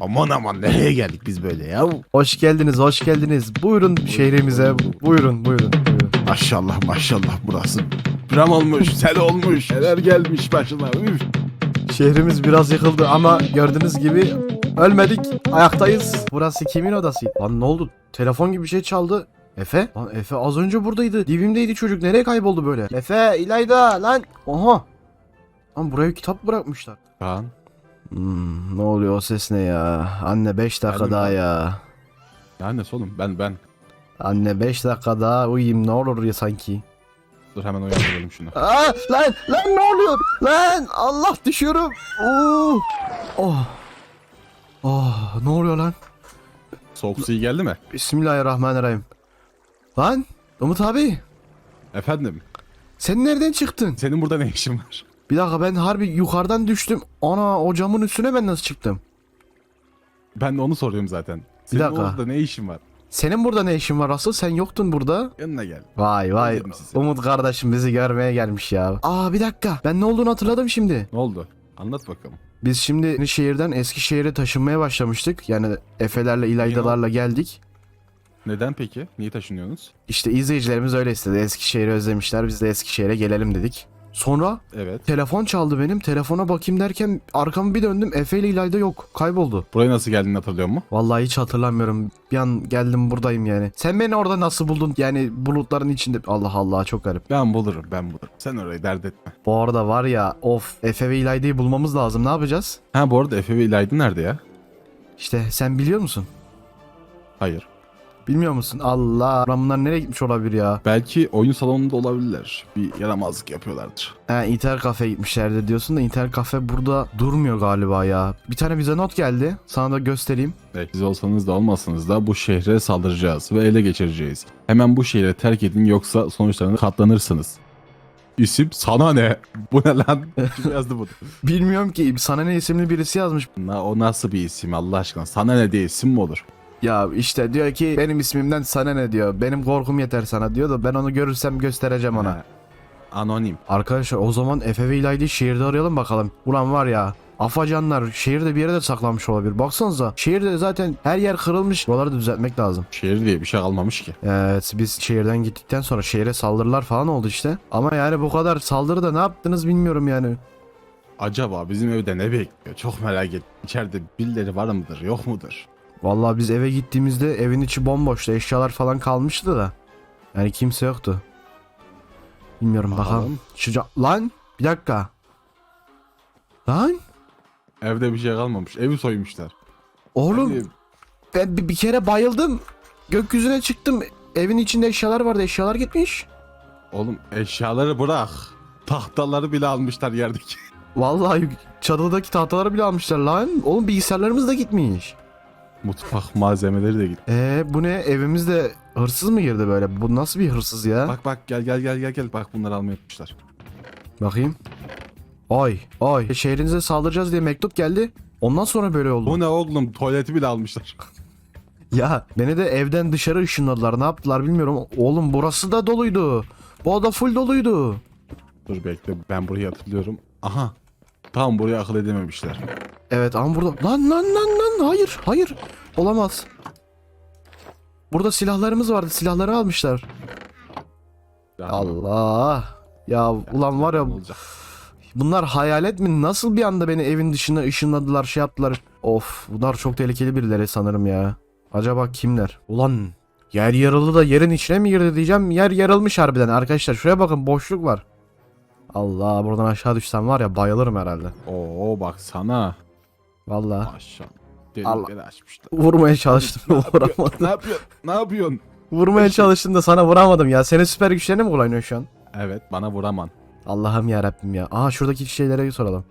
Aman aman nereye geldik biz böyle ya? Hoş geldiniz, hoş geldiniz. Buyurun şehrimize. Buyurun, buyurun, buyurun. Maşallah maşallah burası. Pram olmuş, sel olmuş, neler gelmiş başına. Üf. Şehrimiz biraz yıkıldı ama gördüğünüz gibi ölmedik. Ayaktayız. Burası kimin odası? Lan ne oldu? Telefon gibi bir şey çaldı. Efe? Lan Efe az önce buradaydı. Dibimdeydi çocuk. Nereye kayboldu böyle? Efe, İlayda lan. Oha. Lan buraya kitap bırakmışlar. Kaan, Hmm, ne oluyor o ses ne ya? Anne 5 dakika Geldim daha ben. ya. ya annesi oğlum ben ben. Anne 5 dakika daha uyuyayım ne olur ya sanki. Dur hemen uyandıralım şunu. Aa, lan lan ne oluyor? Lan Allah düşüyorum. Oo. Oh. Oh ne oluyor lan? Soğuk su iyi geldi mi? Bismillahirrahmanirrahim. Lan Umut abi Efendim, sen nereden çıktın? senin burada ne işin var? Bir dakika ben harbi yukarıdan düştüm. Ana o camın üstüne ben nasıl çıktım? Ben de onu soruyorum zaten. Senin dakika. orada ne işin var? Senin burada ne işin var asıl? Sen yoktun burada. Yanına gel. Vay vay. Özledim sizi. Umut kardeşim bizi görmeye gelmiş ya. Aa bir dakika. Ben ne olduğunu hatırladım şimdi. Ne oldu? Anlat bakalım. Biz şimdi şehirden Eskişehir'e taşınmaya başlamıştık. Yani Efe'lerle, İlayda'larla geldik. Neden peki? Niye taşınıyorsunuz? İşte izleyicilerimiz öyle istedi. Eskişehir'i özlemişler. Biz de Eskişehir'e gelelim dedik. Sonra Evet. telefon çaldı benim. Telefona bakayım derken arkamı bir döndüm. Efe ile İlayda yok. Kayboldu. Buraya nasıl geldiğini hatırlıyor musun? Vallahi hiç hatırlamıyorum. Bir an geldim buradayım yani. Sen beni orada nasıl buldun? Yani bulutların içinde. Allah Allah çok garip. Ben bulurum, ben bulurum. Sen orayı dert etme. Bu arada var ya of Efe ve İlayda'yı bulmamız lazım. Ne yapacağız? Ha bu arada Efe ve İlayda nerede ya? İşte sen biliyor musun? Hayır. Bilmiyor musun? Allah. Lan bunlar nereye gitmiş olabilir ya? Belki oyun salonunda olabilirler. Bir yaramazlık yapıyorlardır. Ha internet kafe gitmişlerdi diyorsun da internet kafe burada durmuyor galiba ya. Bir tane bize not geldi. Sana da göstereyim. Evet, siz olsanız da olmasanız da bu şehre saldıracağız ve ele geçireceğiz. Hemen bu şehri terk edin yoksa sonuçlarına katlanırsınız. İsim sana ne? Bu ne lan? Kim yazdı bunu? Bilmiyorum ki sana ne isimli birisi yazmış. Na, o nasıl bir isim Allah aşkına? Sana ne diye isim mi olur? Ya işte diyor ki benim ismimden sana ne diyor. Benim korkum yeter sana diyor da ben onu görürsem göstereceğim ona. Ha, Anonim. Arkadaşlar o zaman Efe ve İlayda'yı şehirde arayalım bakalım. Ulan var ya afacanlar şehirde bir yere de saklanmış olabilir. Baksanıza şehirde zaten her yer kırılmış. Buraları da düzeltmek lazım. Şehir diye bir şey kalmamış ki. Evet biz şehirden gittikten sonra şehre saldırılar falan oldu işte. Ama yani bu kadar saldırı da ne yaptınız bilmiyorum yani. Acaba bizim evde ne bekliyor? Çok merak ettim. İçeride birileri var mıdır yok mudur? Vallahi biz eve gittiğimizde evin içi bomboştu. Eşyalar falan kalmıştı da. Yani kimse yoktu. Bilmiyorum bakalım. Bakalım. Şu ca- Lan bir dakika. Lan Evde bir şey kalmamış. Evi soymuşlar. oğlum Hadi. ben bir, bir kere bayıldım. Gökyüzüne çıktım. Evin içinde eşyalar vardı. Eşyalar gitmiş. Oğlum eşyaları bırak. Tahtaları bile almışlar yerdeki. Vallahi çatıdaki tahtaları bile almışlar lan. Oğlum bilgisayarlarımız da gitmiş. Mutfak malzemeleri de gitti. Ee bu ne evimizde hırsız mı girdi böyle? Bu nasıl bir hırsız ya? Bak bak gel gel gel gel gel. Bak bunları almaya yapmışlar. Bakayım. Ay ay şehrinize saldıracağız diye mektup geldi. Ondan sonra böyle oldu. Bu ne oğlum tuvaleti bile almışlar. Ya beni de evden dışarı ışınladılar. Ne yaptılar bilmiyorum. Oğlum burası da doluydu. Bu oda full doluydu. Dur bekle ben burayı hatırlıyorum. Aha. Tam buraya akıl edememişler. Evet ama burada... Lan lan lan lan hayır hayır. Olamaz. Burada silahlarımız vardı. Silahları almışlar. Allah. Ya ulan var ya bunlar hayalet mi? Nasıl bir anda beni evin dışına ışınladılar şey yaptılar. Of bunlar çok tehlikeli birileri sanırım ya. Acaba kimler? Ulan yer yarıldı da yerin içine mi girdi diyeceğim. Yer yarılmış harbiden arkadaşlar. Şuraya bakın boşluk var. Allah buradan aşağı düşsem var ya bayılırım herhalde. Oo baksana. Vallahi Maşallah. Allah. Delikleri açmışlar. vurmaya çalıştım vuramadım. ne yapıyorsun? Ne yapıyorsun? Vurmaya çalıştım da sana vuramadım ya. Senin süper güçlerini mi kullanıyorsun şu an? Evet bana vuraman. Allah'ım ya Rabbim ya. Aha şuradaki şeylere soralım.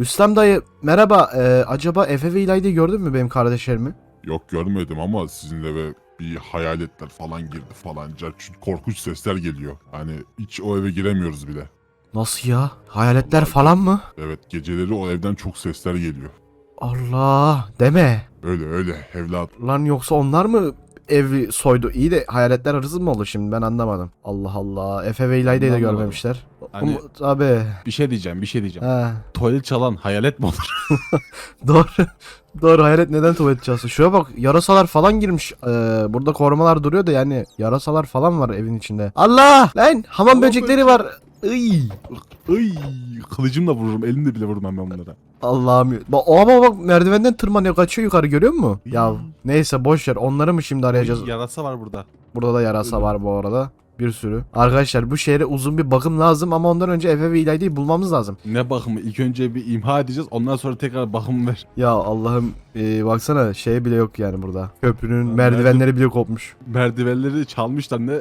Rüstem dayı merhaba. Ee, acaba Efe ve İlayda'yı gördün mü benim kardeşlerimi? Yok görmedim ama sizin eve bir hayaletler falan girdi falan. Çünkü korkunç sesler geliyor. Hani hiç o eve giremiyoruz bile. Nasıl ya? Hayaletler Vallahi- falan mı? Evet geceleri o evden çok sesler geliyor. Allah deme. Öyle öyle evlat. Lan yoksa onlar mı evi soydu. İyi de hayaletler hırsız mı oldu şimdi ben anlamadım. Allah Allah. Efe ve İlayda'yı da Anlamadım. görmemişler. Hani- Umut abi. Bir şey diyeceğim bir şey diyeceğim. Ha. Tuvalet çalan hayalet mi olur? Doğru. Doğru hayalet neden tuvalet çalsın? Şuraya bak yarasalar falan girmiş. Ee, burada korumalar duruyor da yani yarasalar falan var evin içinde. Allah! Lan hamam Hamam böcekleri var. Iy. Iy, kılıcımla vururum elimle bile vurmam ben bunlara. Allah'ım. Bak o ama bak merdivenden tırmanıyor kaçıyor yukarı görüyor musun? Iy. Ya neyse boş ver onları mı şimdi arayacağız? Yarasa var burada. Burada da yarasa Öyle. var bu arada. Bir sürü. Arkadaşlar bu şehre uzun bir bakım lazım ama ondan önce Efe ve İlayda'yı bulmamız lazım. Ne bakımı? İlk önce bir imha edeceğiz. Ondan sonra tekrar bakım ver. Ya Allah'ım ee, baksana şey bile yok yani burada. Köprünün merdivenleri bile kopmuş. Merdivenleri çalmışlar ne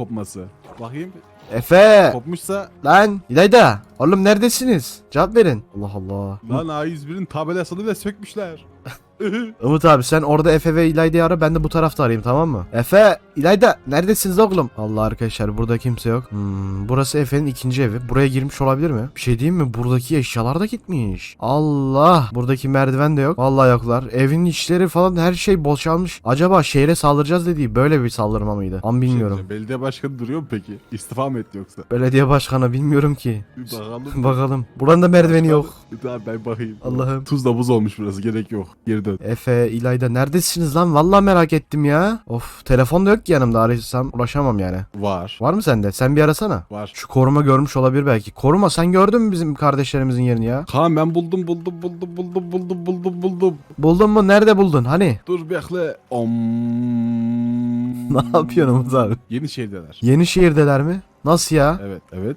kopması. Bakayım Efe! kopmuşsa Lan İlayda! Oğlum neredesiniz? Cevap verin. Allah Allah. lan A101'in tabelasını bile sökmüşler. Umut abi sen orada Efe ve İlayda'yı ara ben de bu tarafta arayayım tamam mı? Efe, İlayda neredesiniz oğlum? Allah arkadaşlar burada kimse yok. Hmm, burası Efe'nin ikinci evi. Buraya girmiş olabilir mi? Bir şey diyeyim mi? Buradaki eşyalar da gitmiş. Allah! Buradaki merdiven de yok. Vallahi yoklar. Evin içleri falan her şey boşalmış. Acaba şehre saldıracağız dediği böyle bir saldırma mıydı? An bilmiyorum. Şey belediye başkanı duruyor mu peki? İstifa mı etti yoksa? Belediye başkanı bilmiyorum ki. Bir bakalım. Bakalım. Buranın da merdiveni yok. Daha ben bakayım. Allah'ım. Tuzla buz olmuş burası gerek yok. Geri dön. Efe, İlayda neredesiniz lan? Vallahi merak ettim ya. Of telefon da yok ki yanımda arasam ulaşamam yani. Var. Var mı sende? Sen bir arasana. Var. Şu koruma görmüş olabilir belki. Koruma sen gördün mü bizim kardeşlerimizin yerini ya? Kaan ben buldum buldum buldum buldum buldum buldum buldum. Buldun mu? Nerede buldun? Hani? Dur bekle. Om. Ne yapıyorsun Umut abi? Yeni şeydeler. Yenişehir'deler mi? Nasıl ya? Evet evet.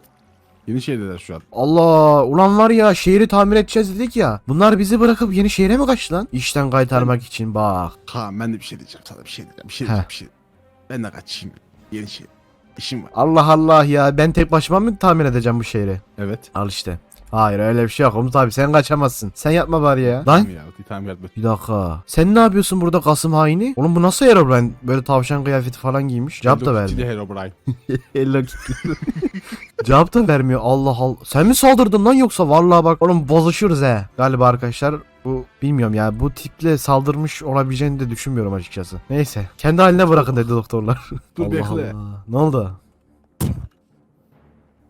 Yeni şeydeler şu an. Allah ulan var ya şehri tamir edeceğiz dedik ya. Bunlar bizi bırakıp yeni şehre mi kaçtı lan? İşten kaytarmak için bak. Kaan ben de bir şey diyeceğim sana bir şey diyeceğim. Bir şey Heh. diyeceğim bir şey. Ben de kaçayım. Yeni şey. İşim var. Allah Allah ya ben tek başıma mı tamir edeceğim bu şehri? Evet. Al işte. Hayır öyle bir şey yok Umut abi sen kaçamazsın. Sen yapma bari ya. Lan Tamam ya. Tamam bir dakika. Sen ne yapıyorsun burada Kasım haini? Oğlum bu nasıl Herobrine? Böyle tavşan kıyafeti falan giymiş. Cevap da vermiyor. Herobrine. Hello Kitty. Cevap da vermiyor. Allah Allah. Sen mi saldırdın lan yoksa? Vallahi bak oğlum bozuşuruz he. Galiba arkadaşlar bu bilmiyorum ya bu tiple saldırmış olabileceğini de düşünmüyorum açıkçası. Neyse. Kendi haline bırakın dedi doktorlar. Dur Allah bekle. Allah. Ne oldu?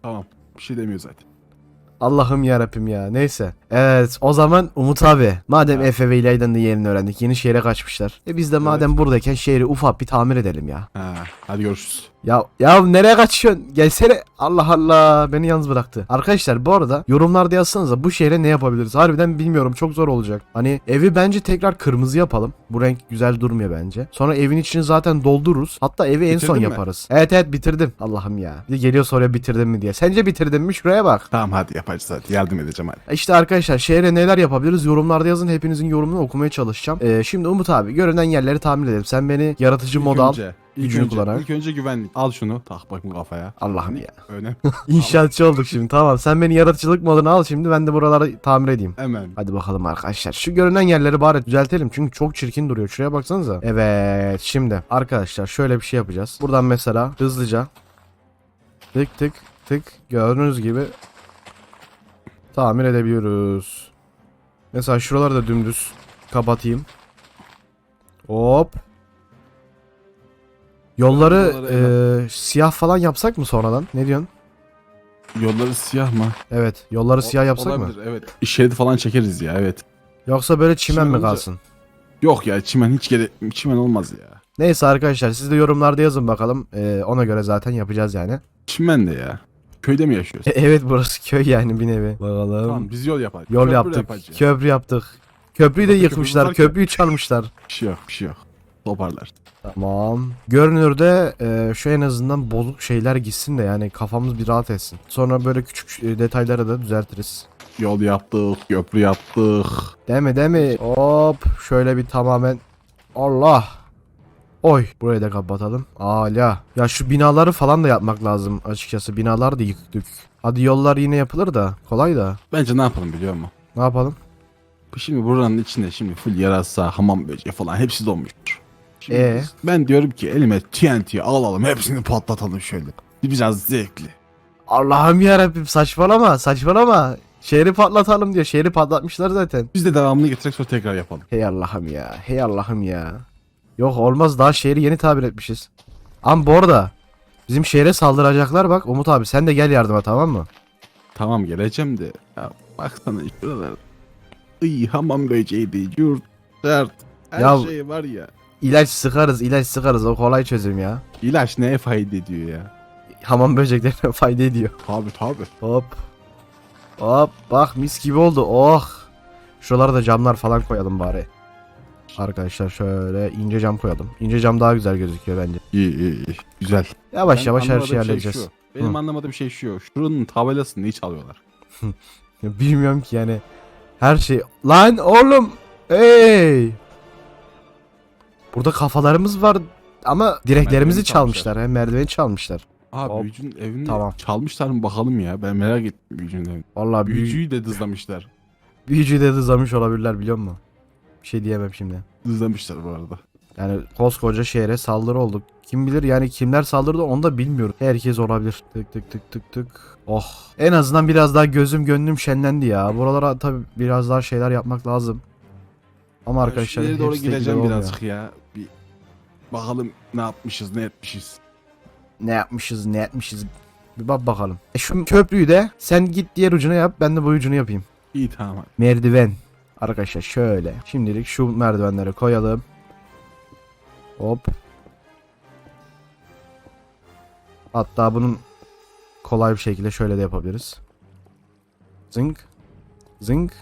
Tamam. Bir şey demiyor zaten. Allah'ım yarabbim ya. Neyse. Evet o zaman Umut abi. Madem Ha. Efe ve İlayda'nın da yerini öğrendik. Yeni şehre kaçmışlar. E biz de madem buradayken şehri ufak bir tamir edelim ya. Ha, hadi görüşürüz. Ya ya nereye kaçıyorsun? Gelsene. Allah Allah beni yalnız bıraktı. Arkadaşlar bu arada yorumlarda yazsanıza bu şehre ne yapabiliriz? Harbiden bilmiyorum çok zor olacak. Hani evi bence tekrar kırmızı yapalım. Bu renk güzel durmuyor bence. Sonra evin içini zaten doldururuz. Hatta evi en son mi? yaparız. Evet evet bitirdim. Allah'ım ya. Bir de geliyor soruyor bitirdim mi diye. Sence bitirdim mi? Şuraya bak. Tamam hadi yapacağız hadi. Yardım edeceğim hadi. İşte arkadaşlar şehre neler yapabiliriz yorumlarda yazın hepinizin yorumunu okumaya çalışacağım. Ee, şimdi Umut abi görünen yerleri tamir edelim. Sen beni yaratıcı İlk moda al. önce, ilk gücünü önce, kullanarak. ilk önce güvenlik. Al şunu. Tak bakayım kafaya. Allah'ım ya. Önem. İnşaatçı olduk şimdi tamam. Sen beni yaratıcılık moduna al şimdi ben de buraları tamir edeyim. Hemen. Hadi bakalım arkadaşlar. Şu görünen yerleri bari düzeltelim. Çünkü çok çirkin duruyor. Şuraya baksanıza. Evet şimdi arkadaşlar şöyle bir şey yapacağız. Buradan mesela hızlıca tık tık tık gördüğünüz gibi tamir edebiliyoruz. Mesela şuraları da dümdüz kapatayım. Hop. Yolları eee, siyah falan yapsak mı sonradan? Ne diyorsun? Yolları siyah mı? Evet. Yolları siyah yapsak mı? Olabilir, Evet. Şerit falan çekeriz ya evet. Yoksa böyle çimen Çimen mi olunca- kalsın? Yok ya çimen hiç gerek çimen olmaz ya. Neyse arkadaşlar siz de yorumlarda yazın bakalım. Ee, ona göre zaten yapacağız yani. Çimen de ya. Köyde mi yaşıyoruz? E, evet burası köy yani bir nevi. Bakalım. tamam biz yol yapalım. Yol Köprü yaptık. yapacağız. Köprü yaptık. Köprüyü de yıkmışlar. varken- Köprüyü çalmışlar. Bir şey yok bir şey yok. Toparlar. Tamam. Görünürde e, şu en azından bozuk şeyler gitsin de yani kafamız bir rahat etsin. Sonra böyle küçük e, detayları da düzeltiriz. Yol yaptık, köprü yaptık. Değil mi değil mi? Hop şöyle bir tamamen. Allah. Oy burayı da kapatalım. Ala. Ya şu binaları falan da yapmak lazım açıkçası. Binalar da yıktık. Hadi yollar yine yapılır da kolay da. Bence ne yapalım biliyor musun? Ne yapalım? Şimdi buranın içinde şimdi full yarasa, hamam böceği falan hepsi donmuştur. Şimdi Ee? biz- ben diyorum ki elime TNT alalım hepsini patlatalım şöyle. Biraz zevkli. Allah'ım yarabbim saçmalama saçmalama. Şehri patlatalım diyor. Şehri patlatmışlar zaten. Biz de devamını getirerek sonra tekrar yapalım. Hey Allah'ım ya. Hey Allah'ım ya. Yok olmaz daha şehri yeni tabir etmişiz. Ama bu arada bizim şehre saldıracaklar bak Umut abi sen de gel yardıma tamam mı? Tamam geleceğim de. Ya baksana şuralar. Iy hamam böceğiydi. Yurt. Dert. Her Ya- şey var ya. İlaç sıkarız ilaç sıkarız o kolay çözüm ya. İlaç neye fayda ediyor ya? Hamam böceklerine fayda ediyor. Tabi tabi. Hop. Hop bak mis gibi oldu oh. Şuralara da camlar falan koyalım bari. Arkadaşlar şöyle ince cam koyalım. İnce cam daha güzel gözüküyor bence. İyi iyi iyi. Güzel. Yavaş Ben yavaş her anlamadığım şeyi şey halledeceğiz. şu. Benim Hı. anlamadığım şey şu. Şunun tabelasını niye çalıyorlar? Ya bilmiyorum ki yani. Her şey. Lan oğlum. Hey. Burada kafalarımız var ama direklerimizi çalmışlar. Hem merdiveni çalmışlar. Abi Hop. büyücünün evini Tamam. çalmışlar mı bakalım ya. Ben merak ettim büyücünün evini. Vallahi büyücü, Büyücüyü de dızlamışlar. büyücüyü de dızlamış olabilirler biliyor musun? Bir şey diyemem şimdi. Dızlamışlar bu arada. Yani koskoca şehre saldırı olduk. Kim bilir yani kimler saldırdı onu da bilmiyorum. Herkes olabilir. Tık tık tık tık tık. Oh. En azından biraz daha gözüm gönlüm şenlendi ya. Buralara tabi biraz daha şeyler yapmak lazım. Ama arkadaşlar Şuraya doğru hepsi de olmuyor. birazcık ya. Bakalım ne yapmışız ne etmişiz. Ne yapmışız ne etmişiz. Bir bak bakalım. E şu köprüyü de sen git diğer ucuna yap ben de bu ucunu yapayım. İyi tamam hadi. Merdiven. Arkadaşlar şöyle. Şimdilik şu merdivenleri koyalım. Hop. Hatta bunun kolay bir şekilde şöyle de yapabiliriz. Zınk. Zınk.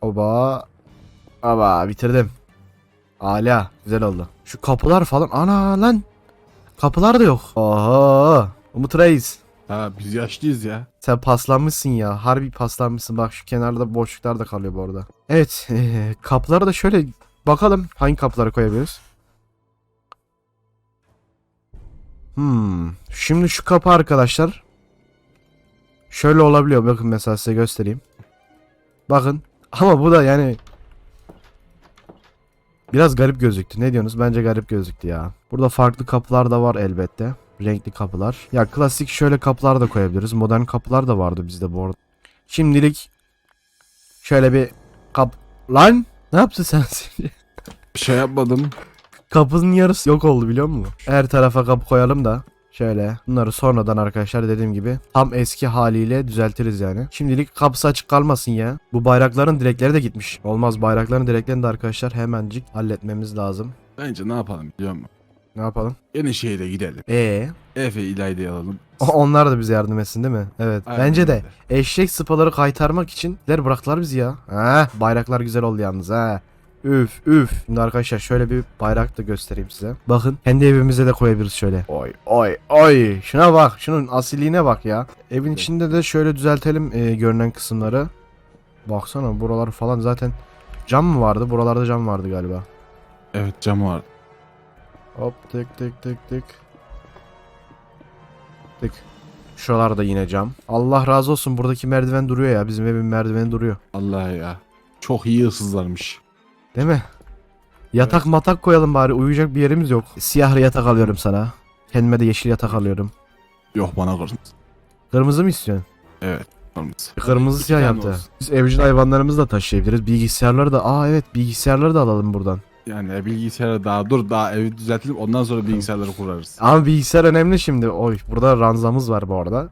Oba. Aba bitirdim. Ala güzel oldu. Şu kapılar falan ana lan. Kapılar da yok. Oha. Umut Reis. Ha biz yaşlıyız ya. Sen paslanmışsın ya. Harbi paslanmışsın. Bak şu kenarda boşluklar da kalıyor bu arada. Evet. eee, kapıları da şöyle bakalım. Hangi kapıları koyabiliriz? Hmm. Şimdi şu kapı arkadaşlar. Şöyle olabiliyor. Bakın mesela size göstereyim. Bakın. Ama bu da yani Biraz garip gözüktü. Ne diyorsunuz? Bence garip gözüktü ya. Burada farklı kapılar da var elbette. Renkli kapılar. Ya klasik şöyle kapılar da koyabiliriz. Modern kapılar da vardı bizde bu arada. Şimdilik şöyle bir kap... Lan! Ne yaptın sen? Bir şey yapmadım. Kapının yarısı yok oldu biliyor musun? Her tarafa kapı koyalım da. Şöyle. Bunları sonradan arkadaşlar dediğim gibi tam eski haliyle düzeltiriz yani. Şimdilik kapısı açık kalmasın ya. Bu bayrakların direkleri de gitmiş. Olmaz bayrakların direklerini de arkadaşlar hemencik halletmemiz lazım. Bence ne yapalım biliyor musun? Ne yapalım? Yeni şehre gidelim. Ee, Efe İlayda'yı alalım. onlar da bize yardım etsin değil mi? Evet. Aynen Bence de. öyle. Eşek sıpaları kaytarmak için der bıraktılar bizi ya. Ha, bayraklar güzel oldu yalnız ha. Üf üf. Şimdi arkadaşlar şöyle bir bayrak da göstereyim size. Bakın kendi evimize de koyabiliriz şöyle. Oy oy oy. Şuna bak. Şunun asilliğine bak ya. Evin içinde de şöyle düzeltelim e, görünen kısımları. Baksana buralar falan zaten cam mı vardı? Buralarda cam vardı galiba. Evet camı var. Hop tık tık tık tık. Tık. Şuralarda yine cam. Allah razı olsun buradaki merdiven duruyor ya. Bizim evin merdiveni duruyor. Allah ya. Çok iyi hırsızlarmış. Değil mi? Yatak matak koyalım bari. Uyuyacak bir yerimiz yok. Siyah yatak alıyorum sana. Kendime de yeşil yatak alıyorum. Yok bana kırmızı. Kırmızı mı istiyorsun? Evet kırmızı. Kırmızı İki siyah tane yaptı. olsun. Biz evcil hayvanlarımızı da taşıyabiliriz. Bilgisayarları da. Aa evet bilgisayarları da alalım buradan. Yani bilgisayarı daha dur daha evi düzeltelim ondan sonra bilgisayarları kurarız. Ama bilgisayar önemli şimdi. Oy burada ranzamız var bu arada.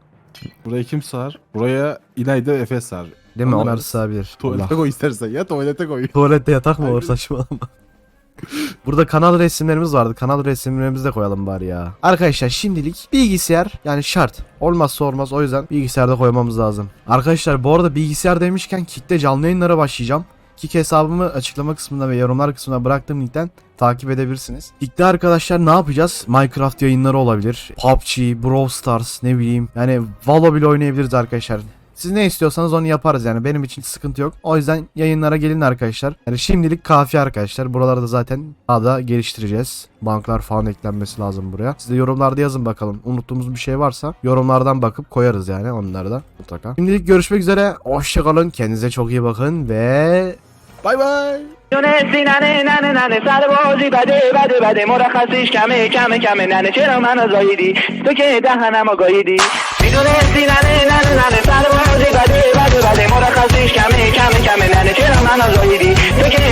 Buraya kim sığar? Buraya İlayda Efe sığar. Değil mi? Onlar- sığabilir. Tuvalete Allah. koy istersen ya tuvalete koy. Tuvalette yatak mı olur saçmalama. Burada kanal resimlerimiz vardı. Kanal resimlerimizi de koyalım bari ya. Arkadaşlar şimdilik bilgisayar yani şart. Olmazsa olmaz o yüzden bilgisayarda koymamız lazım. Arkadaşlar bu arada bilgisayar demişken kitle canlı yayınlara başlayacağım. Kick hesabımı açıklama kısmında ve yorumlar kısmına bıraktığım linkten takip edebilirsiniz. Kick'te arkadaşlar ne yapacağız? Minecraft yayınları olabilir. PUBG, Brawl Stars ne bileyim. Yani Valo bile oynayabiliriz arkadaşlar. Siz ne istiyorsanız onu yaparız yani benim için sıkıntı yok. O yüzden yayınlara gelin arkadaşlar. Yani şimdilik kafi arkadaşlar. Buraları da zaten daha da geliştireceğiz. Banklar falan eklenmesi lazım buraya. Siz de yorumlarda yazın bakalım. Unuttuğumuz bir şey varsa yorumlardan bakıp koyarız yani onları da mutlaka. Şimdilik görüşmek üzere. Hoşçakalın. Kendinize çok iyi bakın ve bay bay. دونستی ننه ننه ننه سر بازی بده بده بده مرخصیش کمه کمه کمه ننه چرا منو زاییدی تو که دهنمو گاییدی می‌دونستی ننه ننه ننه سر بازی بده بده بده مرخصیش کمه کمه کمه ننه چرا منو زاییدی تو که